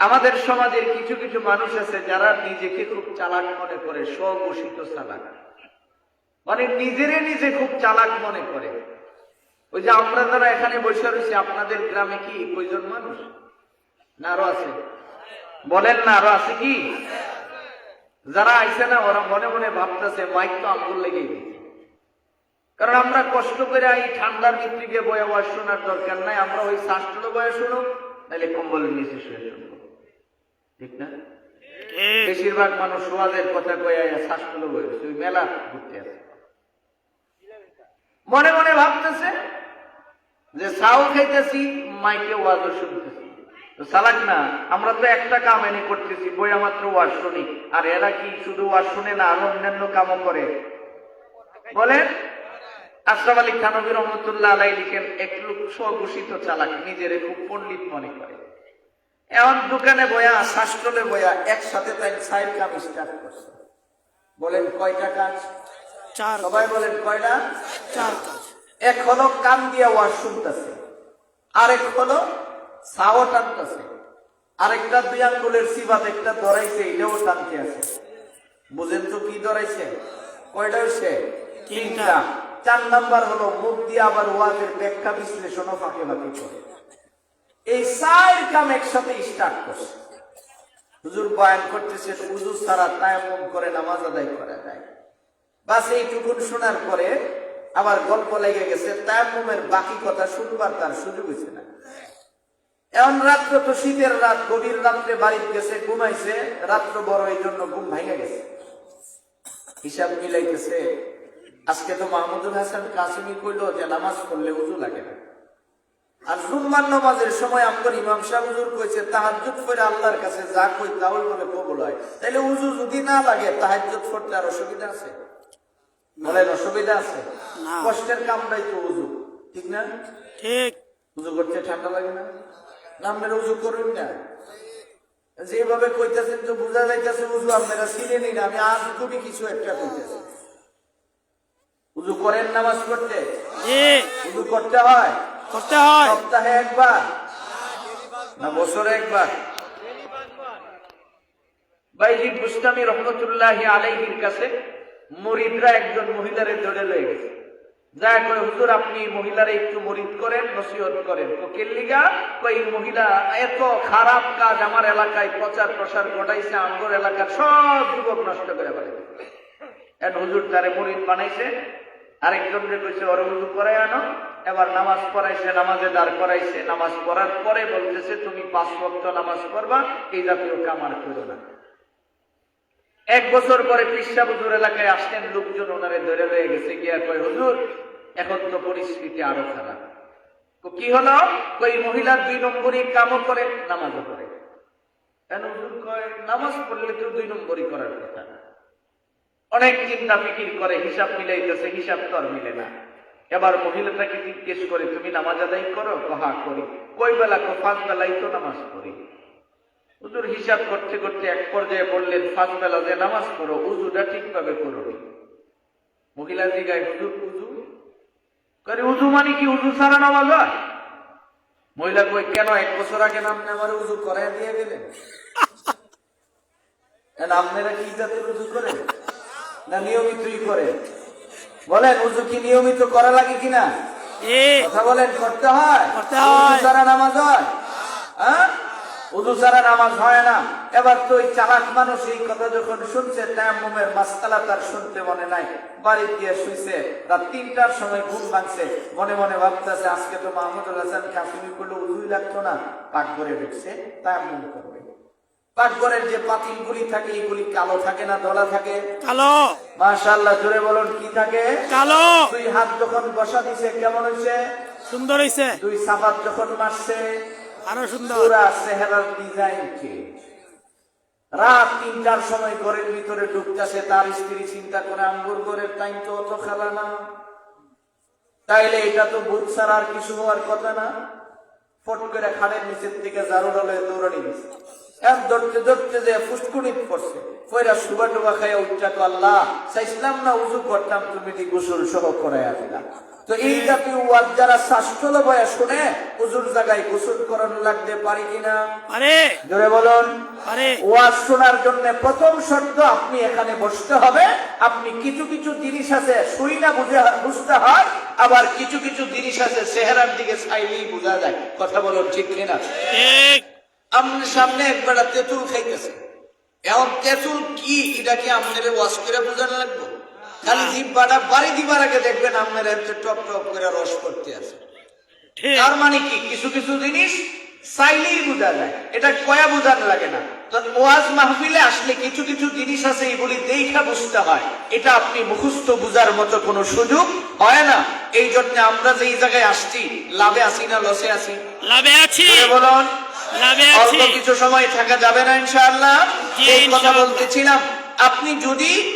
আমাদের সমাজের কিছু কিছু মানুষ আছে যারা নিজেকে খুব চালাক মনে করে স্বঘোষিত চালাক। মানে নিজেরে নিজে খুব চালাক মনে করে। ওই যে আমরা যারা এখানে বসে রয়েছি, আপনাদের গ্রামে কি কয়জন মানুষ? না, আরও আছে। বলেন না, আরও আছে কি? যারা আইসে না, ওরা মনে মনে ভাবতেছে, মাইক তো আঙ্গুল লেগেই কারণ আমরা কষ্ট করে এই ঠান্ডার ভিত্তিকে বয়ে শোনার দরকার নাই। আমরা ওই শ্বাসগুলো বয়ে শুনুক নাহলে কম্বলের নিচে শুয়ে শুনব। ঠিক না? বেশিরভাগ মানুষ সোয়াদের কথা কয়ে শ্বাসগুলো ওই মেলা ঘুরতে আছে মনে মনে ভাবতেছে যে চাও খাইতেছি মাইকে ওয়াজও শুনতেছি। তো সালাক না আমরা তো একটা কাম এনে করতেছি বইয়া মাত্র ওয়াজ শুনি আর এরা কি শুধু ওয়াজ শুনে না আর অন্যান্য কামও করে? বলেন আশরাফ আলী থানবী রহমতুল্লাহ আলাই লিখেন এক লোক স্বঘোষিত চালাক নিজের খুব পণ্ডিত মনে করে। এমন দোকানে বয়া শাস্ত্রলে বয়া একসাথে তাই সাইড কাম স্টার্ট করছে। বলেন কয়টা কাজ? চার সবাই বলেন কয়টা? চার কাজ। এক হলো কান দিয়া ওয়াজ শুনতেছে আরেক হলো সাও টানতেছে আরেকটা দুই আঙ্গুলের সিবাত একটা ধরাইছে এটাও টানতে আছে। বুঝেন তো কি ধরাইছে? কয়টা হয়েছে তিনটা। চার নাম্বার হলো মুখ দিয়ে আবার ওয়াজের ব্যাখ্যা বিশ্লেষণ ফাঁকে ফাঁকে করে। এই চার কাম একসাথে স্টার্ট করছে। হুজুর বয়ান করতেছে উজু ছাড়া তায়াম্মুম করে নামাজ আদায় করা যায় বাস এইটুকুন শোনার পরে আবার গল্প লেগে গেছে, তায়াম্মুমের বাকি কথা শুনবার তার সুযোগ হয়েছে না। এমন রাত্র তো শীতের রাত, গভীর রাত্রে বাড়িতে গেছে, ঘুমাইছে, রাত্র বড় এই জন্য ঘুম ভেঙে গেছে। হিসাব মিলাইতেছে, আজকে তো মাহমুদুল হাসান কাসিমি কইল যে নামাজ পড়লে উজু লাগে না। আর জুম্মার নামাজের সময় আমগর ইমাম সাহেব হুজুর কইছে তাহাজ্জুদ পড়ে আল্লাহর কাছে যা কই তাও বলে কবুল হয়। তাইলে উজু যদি না লাগে তাহাজ্জুদ পড়তে আর অসুবিধা আছে? বলেন অসুবিধা আছে। কষ্টের কামটাই তো উজু ঠিক না? ঠিক। উজু করতে ঠান্ডা লাগে না? নামের উজু করুন না। যেভাবে কইতেছেন তো বোঝা যাইতেছে উজু আপনারা আমি আজ খুবই কিছু একটা কইতেছি। উজু করেন নামাজ পড়তে? উজু করতে হয়? করতে হয়। সপ্তাহে একবার। না, বছরে একবার। বুস্তামি রহমতুল্লাহ আলাইহির কাছে মরিদরা একজন মহিলারে ধরে লয়ে গেছে। যা হুজুর, আপনি মহিলারে একটু মরিদ করেন, নসিহত করেন। তো কেল্লিগা কই মহিলা এত খারাপ কাজ আমার এলাকায় প্রচার প্রসার ঘটাইছে আমগর এলাকার সব যুবক নষ্ট করে ফেলে হুজুর তারে মরিদ বানাইছে। আরেকজন রে কইছে, ওর হুজুর করাই আনো। এবার নামাজ পড়াইছে, নামাজে দাঁড় করাইছে। নামাজ পড়ার পরে বলতেছে, তুমি পাঁচ ওয়াক্ত নামাজ পড়বা, এই জাতীয় কামার করো না। এক বছর পরে পিসা এলাকায় আসতেন, লোকজন ওনারে ধরে রয়ে গেছে, গিয়া কয়, হুজুর, এখন তো পরিস্থিতি আরও খারাপ। তো কি হলো? কই মহিলা দুই নম্বরই কামও করে, নামাজও করে। কেন হুজুর কয়, নামাজ পড়লে তো দুই নম্বরই করার কথা। অনেক চিন্তা ফিকির করে, হিসাব মিলাইতেছে, হিসাব তো আর মিলে না। এবার মহিলাটাকে জিজ্ঞেস করে, তুমি নামাজ আদায় করো? কহা করি। কই বেলা কো পাঁচ বেলাই তো নামাজ পড়ি। হুজুর হিসাব করতে করতে এক পর্যায়ে বললেন পাঁচ বেলা যে নামাজ পড়ো, উজুটা ঠিকভাবে করো মহিলা জিগায়, হুজুর, উজু? করে উজু মানে কি? উজু ছাড়া নামাজ হয়? মহিলা কই কেন? এক বছর আগে নাম আমার উজু করাই দিয়ে গেলেন আপনারা কি জাতের উজু করেন না নিয়মিতই করে। বলেন উজু কি নিয়মিত করা লাগে কিনা? কথা বলেন করতে হয়? ছাড়া নামাজ হয়? হ্যাঁ? উজু ছাড়া নামাজ হয় না। এবার তো ওই চালাক মানুষ এই কথা যখন শুনছে তায়াম্মুমের মাসকালা তার শুনতে মনে নাই। বাড়ি গিয়ে শুইছে রাত তিনটার সময় ঘুম ভাঙছে। মনে মনে ভাবতেছে আজকে তো মাহমুদুল হাসান কাশ্মীর করলে উজুই লাগতো না। পাক করে ঢুকছে তায়াম্মুম করবে। পাকঘরের যে পাতিলগুলি থাকে এইগুলি কালো থাকে না ধলা থাকে? কালো। মাশাআল্লাহ জোরে বলুন কি থাকে? কালো। দুই হাত যখন বসা দিছে কেমন হয়েছে সুন্দর হয়েছে দুই সাবাত যখন মারছে আরও সুন্দর। পুরা চেহারার ডিজাইন চেঞ্জ রাত তিনটার সময় ঘরের ভিতরে ঢুকতেছে তার স্ত্রী চিন্তা করে আঙ্গুর ঘরের টাইম তো অত খেলা না। তাইলে এটা তো ভূত ছাড়া আর কিছু হওয়ার কথা না। ফট করে খাড়ের নিচের দিকে জারু ডলে দৌড়ানি দিছে। ধরতে ধরতে যে ফুসকুনিত পড়ছে পয়রা সুবা টুবা খাইয়া তো আল্লাহ চাইছিলাম না উজু করতাম তুমি নি গোসল সহ করাইয়া তো এই জাতীয় ওয়াজ যারা বয়া শুনে উজুর জায়গায় গোসল করানো লাগতে পারি কিনা? বলুন। আরে ওয়াজ শোনার জন্য প্রথম শর্ত আপনি এখানে বসতে হবে। আপনি কিছু কিছু জিনিস আছে শুই না বুঝে বুঝতে হয় আবার কিছু কিছু জিনিস আছে চেহারার দিকে চাইলেই বোঝা যায়। কথা বলুন ঠিক কিনা? ঠিক। আপনার সামনে একবার তেঁতুল খাইতেছে। এখন তেঁতুল কি? এটা কি আপনার ওয়াশ করে বোঝানো লাগবে? খালি জিব্বাটা বাড়ি দিবার আগে দেখবেন আপনার টপ টপ করে রস করতে আছে। তার মানে কি? কিছু কিছু জিনিস চাইলেই বোঝা যায়। এটা কয়া বোঝানো লাগে না। তো ওয়াজ মাহফিলে আসলে কিছু কিছু জিনিস আছে এগুলি দেখা বুঝতে হয়। এটা আপনি মুখস্থ বুঝার মতো কোনো সুযোগ হয় না। এই জন্য আমরা যে এই জায়গায় আসছি লাভে আসি না লসে আসি লাভে আছি। বলুন। অল্প কিছু সময় থাকা যাবে না ইনশাআল্লাহ। এই কথা বলতেছিলাম। আপনি যদি